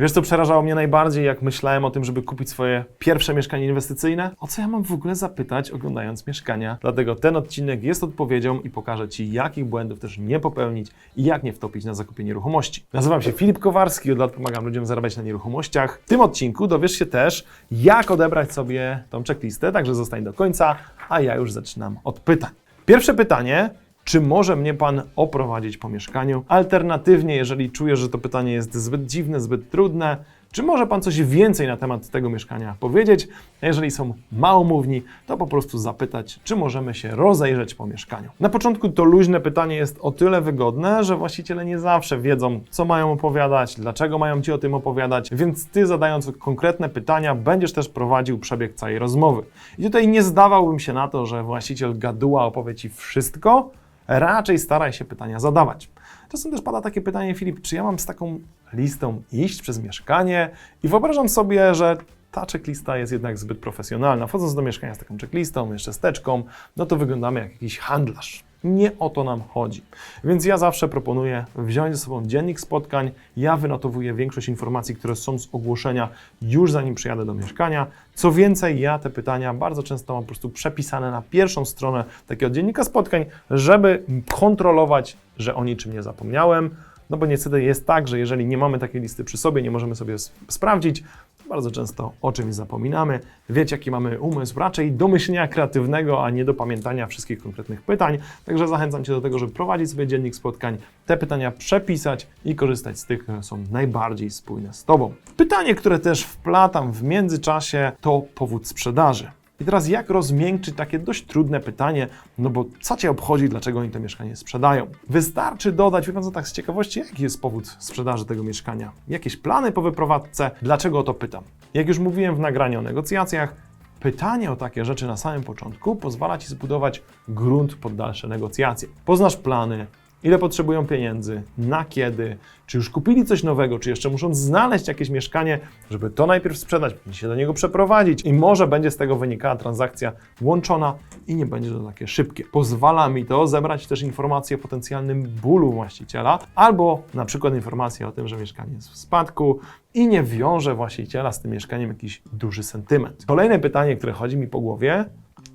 Wiesz, co przerażało mnie najbardziej, jak myślałem o tym, żeby kupić swoje pierwsze mieszkanie inwestycyjne? O co ja mam w ogóle zapytać, oglądając mieszkania? Dlatego ten odcinek jest odpowiedzią i pokażę Ci, jakich błędów też nie popełnić i jak nie wtopić na zakupie nieruchomości. Nazywam się Filip Kowarski, od lat pomagam ludziom zarabiać na nieruchomościach. W tym odcinku dowiesz się też, jak odebrać sobie tą checklistę, także zostań do końca, a ja już zaczynam od pytań. Pierwsze pytanie. Czy może mnie Pan oprowadzić po mieszkaniu? Alternatywnie, jeżeli czujesz, że to pytanie jest zbyt dziwne, zbyt trudne, czy może Pan coś więcej na temat tego mieszkania powiedzieć? A jeżeli są małomówni, to po prostu zapytać, czy możemy się rozejrzeć po mieszkaniu. Na początku to luźne pytanie jest o tyle wygodne, że właściciele nie zawsze wiedzą, co mają opowiadać, dlaczego mają Ci o tym opowiadać, więc Ty zadając konkretne pytania, będziesz też prowadził przebieg całej rozmowy. I tutaj nie zdawałbym się na to, że właściciel gaduła opowie Ci wszystko, raczej staraj się pytania zadawać. Czasem też pada takie pytanie, Filip, czy ja mam z taką listą iść przez mieszkanie? I wyobrażam sobie, że ta checklista jest jednak zbyt profesjonalna. Wchodząc do mieszkania z taką checklistą, jeszcze z teczką, no to wyglądamy jak jakiś handlarz. Nie o to nam chodzi. Więc ja zawsze proponuję wziąć ze sobą dziennik spotkań. Ja wynotowuję większość informacji, które są z ogłoszenia już zanim przyjadę do mieszkania. Co więcej, ja te pytania bardzo często mam po prostu przepisane na pierwszą stronę takiego dziennika spotkań, żeby kontrolować, że o niczym nie zapomniałem. No bo niestety jest tak, że jeżeli nie mamy takiej listy przy sobie, nie możemy sobie sp- sprawdzić, bardzo często o czymś zapominamy. Wiecie, jaki mamy umysł, raczej do myślenia kreatywnego, a nie do pamiętania wszystkich konkretnych pytań. Także zachęcam Cię do tego, żeby prowadzić sobie dziennik spotkań, te pytania przepisać i korzystać z tych, które są najbardziej spójne z Tobą. Pytanie, które też wplatam w międzyczasie, to powód sprzedaży. I teraz jak rozmiękczyć takie dość trudne pytanie, no bo co Cię obchodzi, dlaczego oni to mieszkanie sprzedają? Wystarczy dodać, wie co, tak z ciekawości, jaki jest powód sprzedaży tego mieszkania? Jakieś plany po wyprowadzce? Dlaczego o to pytam? Jak już mówiłem w nagraniu o negocjacjach, Pytanie o takie rzeczy na samym początku pozwala Ci zbudować grunt pod dalsze negocjacje. Poznasz plany, ile potrzebują pieniędzy, na kiedy, czy już kupili coś nowego, czy jeszcze muszą znaleźć jakieś mieszkanie, żeby to najpierw sprzedać, później się do niego przeprowadzić i może będzie z tego wynikała transakcja łączona i nie będzie to takie szybkie. Pozwala mi to zebrać też informacje o potencjalnym bólu właściciela albo na przykład informacje o tym, że mieszkanie jest w spadku i nie wiąże właściciela z tym mieszkaniem jakiś duży sentyment. Kolejne pytanie, które chodzi mi po głowie,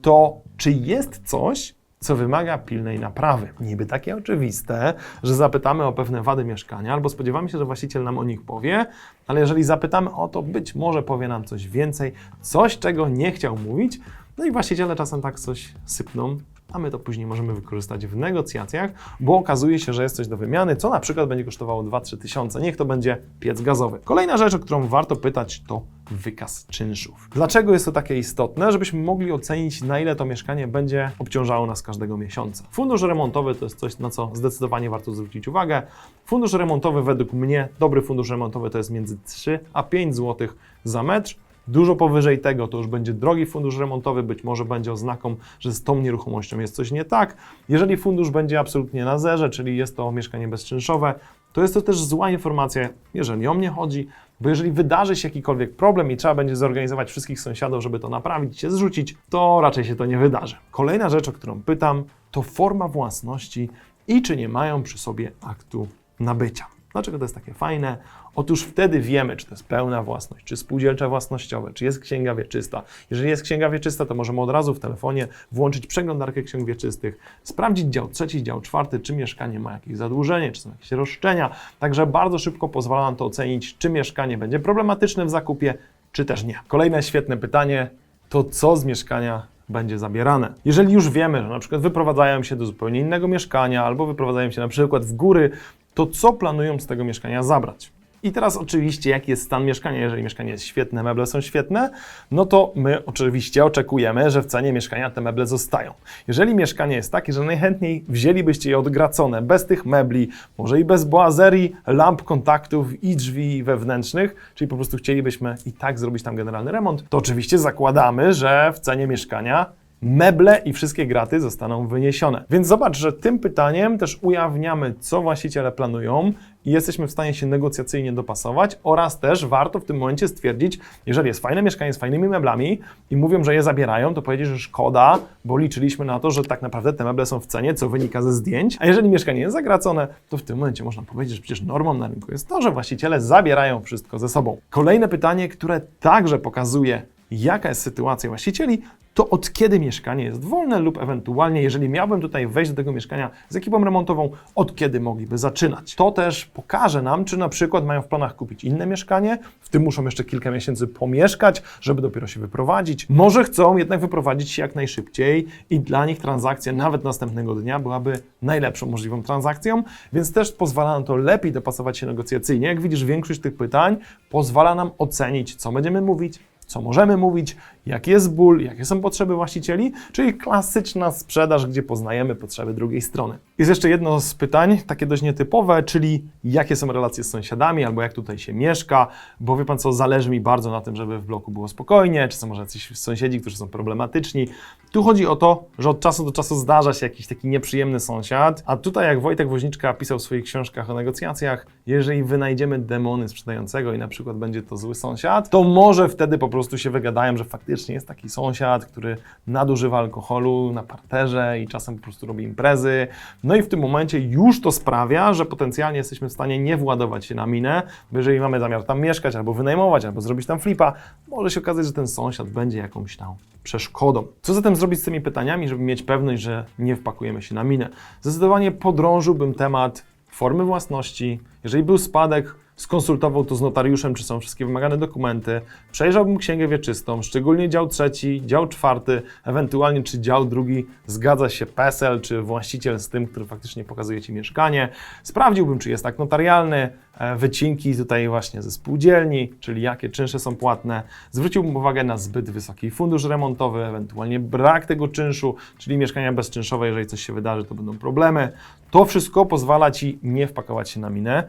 to czy jest coś, co wymaga pilnej naprawy. Niby takie oczywiste, że zapytamy o pewne wady mieszkania, albo spodziewamy się, że właściciel nam o nich powie, ale jeżeli zapytamy o to, być może powie nam coś więcej, coś, czego nie chciał mówić, no i właściciele czasem tak coś sypną, a my to później możemy wykorzystać w negocjacjach, bo okazuje się, że jest coś do wymiany, co na przykład będzie kosztowało 2-3 tysiące. Niech to będzie piec gazowy. Kolejna rzecz, o którą warto pytać, to wykaz czynszów. Dlaczego jest to takie istotne? Żebyśmy mogli ocenić, na ile to mieszkanie będzie obciążało nas każdego miesiąca. Fundusz remontowy to jest coś, na co zdecydowanie warto zwrócić uwagę. Fundusz remontowy według mnie, dobry fundusz remontowy to jest między 3 a 5 zł za metr. Dużo powyżej tego to już będzie drogi fundusz remontowy, być może będzie oznaką, że z tą nieruchomością jest coś nie tak. Jeżeli fundusz będzie absolutnie na zerze, czyli jest to mieszkanie bezczynszowe, to jest to też zła informacja, jeżeli o mnie chodzi, bo jeżeli wydarzy się jakikolwiek problem i trzeba będzie zorganizować wszystkich sąsiadów, żeby to naprawić, się zrzucić, to raczej się to nie wydarzy. Kolejna rzecz, o którą pytam, to forma własności i czy nie mają przy sobie aktu nabycia. Dlaczego to jest takie fajne? Otóż wtedy wiemy, czy to jest pełna własność, czy spółdzielcze własnościowe, czy jest księga wieczysta. Jeżeli jest księga wieczysta, to możemy od razu w telefonie włączyć przeglądarkę ksiąg wieczystych, sprawdzić dział trzeci, dział czwarty, czy mieszkanie ma jakieś zadłużenie, czy są jakieś roszczenia. Także bardzo szybko pozwala nam to ocenić, czy mieszkanie będzie problematyczne w zakupie, czy też nie. Kolejne świetne pytanie to co z mieszkania będzie zabierane. Jeżeli już wiemy, że na przykład wyprowadzają się do zupełnie innego mieszkania albo wyprowadzają się na przykład w góry, to co planują z tego mieszkania zabrać? I teraz oczywiście, jaki jest stan mieszkania? Jeżeli mieszkanie jest świetne, meble są świetne, no to my oczywiście oczekujemy, że w cenie mieszkania te meble zostają. Jeżeli mieszkanie jest takie, że najchętniej wzięlibyście je odgracone, bez tych mebli, może i bez boazerii, lamp, kontaktów i drzwi wewnętrznych, czyli po prostu chcielibyśmy i tak zrobić tam generalny remont, to oczywiście zakładamy, że w cenie mieszkania meble i wszystkie graty zostaną wyniesione. Więc zobacz, że tym pytaniem też ujawniamy, co właściciele planują i jesteśmy w stanie się negocjacyjnie dopasować oraz też warto w tym momencie stwierdzić, jeżeli jest fajne mieszkanie z fajnymi meblami i mówią, że je zabierają, to powiedzieć, że szkoda, bo liczyliśmy na to, że tak naprawdę te meble są w cenie, co wynika ze zdjęć, a jeżeli mieszkanie jest zagracone, to w tym momencie można powiedzieć, że przecież normą na rynku jest to, że właściciele zabierają wszystko ze sobą. Kolejne pytanie, które także pokazuje, jaka jest sytuacja właścicieli, to od kiedy mieszkanie jest wolne lub ewentualnie, jeżeli miałbym tutaj wejść do tego mieszkania z ekipą remontową, od kiedy mogliby zaczynać. To też pokaże nam, czy na przykład mają w planach kupić inne mieszkanie, w tym muszą jeszcze kilka miesięcy pomieszkać, żeby dopiero się wyprowadzić. Może chcą jednak wyprowadzić się jak najszybciej i dla nich transakcja nawet następnego dnia byłaby najlepszą możliwą transakcją, więc też pozwala nam to lepiej dopasować się negocjacyjnie. Jak widzisz, większość tych pytań pozwala nam ocenić, co będziemy mówić, co możemy mówić, jaki jest ból, jakie są potrzeby właścicieli, czyli klasyczna sprzedaż, gdzie poznajemy potrzeby drugiej strony. Jest jeszcze jedno z pytań, takie dość nietypowe, czyli jakie są relacje z sąsiadami, albo jak tutaj się mieszka, bo wie Pan co, zależy mi bardzo na tym, żeby w bloku było spokojnie, czy są może jacyś sąsiedzi, którzy są problematyczni. Tu chodzi o to, że od czasu do czasu zdarza się jakiś taki nieprzyjemny sąsiad, a tutaj jak Wojtek Woźniczka pisał w swoich książkach o negocjacjach, jeżeli wynajdziemy demony sprzedającego i na przykład będzie to zły sąsiad, to może wtedy po prostu się wygadają, że faktycznie jest taki sąsiad, który nadużywa alkoholu na parterze i czasem po prostu robi imprezy. No i w tym momencie już to sprawia, że potencjalnie jesteśmy w stanie nie władować się na minę, bo jeżeli mamy zamiar tam mieszkać, albo wynajmować, albo zrobić tam flipa, może się okazać, że ten sąsiad będzie jakąś tam przeszkodą. Co zatem zrobić z tymi pytaniami, żeby mieć pewność, że nie wpakujemy się na minę? Zdecydowanie podrążyłbym temat formy własności. Jeżeli był spadek, skonsultował to z notariuszem, czy są wszystkie wymagane dokumenty, przejrzałbym księgę wieczystą, szczególnie dział trzeci, dział czwarty, ewentualnie czy dział drugi zgadza się PESEL, czy właściciel z tym, który faktycznie pokazuje Ci mieszkanie. Sprawdziłbym, czy jest tak notarialny, e, wycinki tutaj właśnie ze spółdzielni, czyli jakie czynsze są płatne. Zwróciłbym uwagę na zbyt wysoki fundusz remontowy, ewentualnie brak tego czynszu, czyli mieszkania bezczynszowe, jeżeli coś się wydarzy, to będą problemy. To wszystko pozwala Ci nie wpakować się na minę.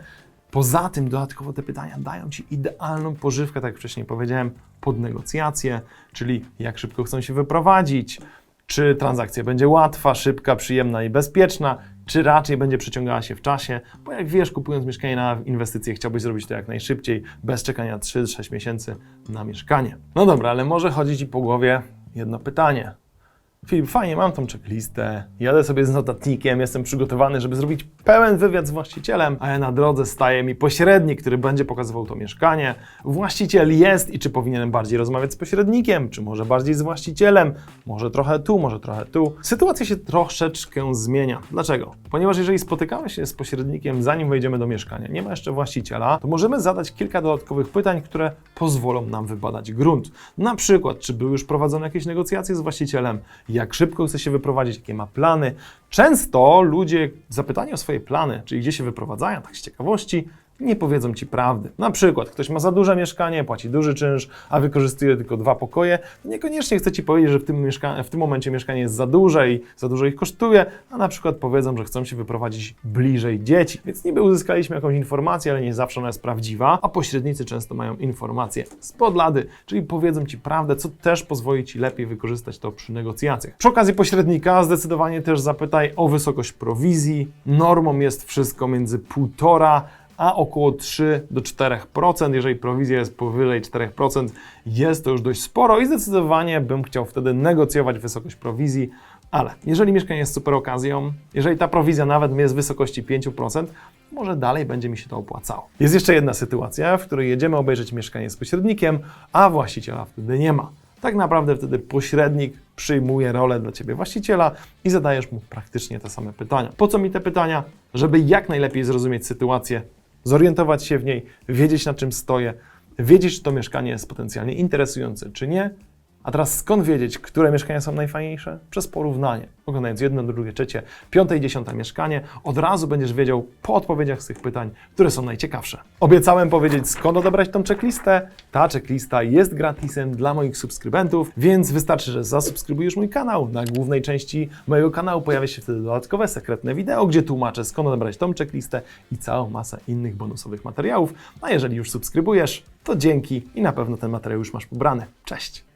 Poza tym dodatkowo te pytania dają Ci idealną pożywkę, tak jak wcześniej powiedziałem, pod negocjacje, czyli jak szybko chcą się wyprowadzić, czy transakcja będzie łatwa, szybka, przyjemna i bezpieczna, czy raczej będzie przeciągała się w czasie, bo jak wiesz, kupując mieszkanie na inwestycje, chciałbyś zrobić to jak najszybciej, bez czekania 3-6 miesięcy na mieszkanie. No dobra, ale może chodzi Ci po głowie jedno pytanie. Filip, fajnie, mam tą checklistę, jadę sobie z notatnikiem, jestem przygotowany, żeby zrobić pełen wywiad z właścicielem, a ja na drodze staje mi pośrednik, który będzie pokazywał to mieszkanie. Właściciel jest i czy powinienem bardziej rozmawiać z pośrednikiem, czy może bardziej z właścicielem, może trochę tu, może trochę tu. Sytuacja się troszeczkę zmienia. Dlaczego? Ponieważ jeżeli spotykamy się z pośrednikiem, zanim wejdziemy do mieszkania, nie ma jeszcze właściciela, to możemy zadać kilka dodatkowych pytań, które pozwolą nam wybadać grunt. Na przykład, czy były już prowadzone jakieś negocjacje z właścicielem, jak szybko chce się wyprowadzić, jakie ma plany. Często ludzie zapytani o swoje plany, czyli gdzie się wyprowadzają, tak z ciekawości, nie powiedzą Ci prawdy. Na przykład ktoś ma za duże mieszkanie, płaci duży czynsz, a wykorzystuje tylko dwa pokoje, niekoniecznie chce Ci powiedzieć, że w tym, mieszka- w tym momencie mieszkanie jest za duże i za dużo ich kosztuje, a na przykład powiedzą, że chcą się wyprowadzić bliżej dzieci. Więc niby uzyskaliśmy jakąś informację, ale nie zawsze ona jest prawdziwa, a pośrednicy często mają informacje z podlady, czyli powiedzą Ci prawdę, co też pozwoli Ci lepiej wykorzystać to przy negocjacjach. Przy okazji pośrednika zdecydowanie też zapytaj o wysokość prowizji. Normą jest wszystko między 1,5 a około 3 do 4%. Jeżeli prowizja jest powyżej 4%, jest to już dość sporo i zdecydowanie bym chciał wtedy negocjować wysokość prowizji. Ale jeżeli mieszkanie jest super okazją, jeżeli ta prowizja nawet jest w wysokości 5%, może dalej będzie mi się to opłacało. Jest jeszcze jedna sytuacja, w której jedziemy obejrzeć mieszkanie z pośrednikiem, a właściciela wtedy nie ma. Tak naprawdę wtedy pośrednik przyjmuje rolę dla Ciebie właściciela i zadajesz mu praktycznie te same pytania. Po co mi te pytania? Żeby jak najlepiej zrozumieć sytuację, zorientować się w niej, wiedzieć na czym stoję, wiedzieć, czy to mieszkanie jest potencjalnie interesujące, czy nie. A teraz skąd wiedzieć, które mieszkania są najfajniejsze? Przez porównanie. Oglądając jedno, drugie, trzecie, piąte i dziesiąte mieszkanie, od razu będziesz wiedział po odpowiedziach z tych pytań, które są najciekawsze. Obiecałem powiedzieć, skąd odebrać tą checklistę. Ta checklista jest gratisem dla moich subskrybentów, więc wystarczy, że zasubskrybujesz mój kanał. Na głównej części mojego kanału pojawia się wtedy dodatkowe, sekretne wideo, gdzie tłumaczę, skąd odebrać tą checklistę i całą masę innych bonusowych materiałów. A jeżeli już subskrybujesz, to dzięki i na pewno ten materiał już masz pobrany. Cześć!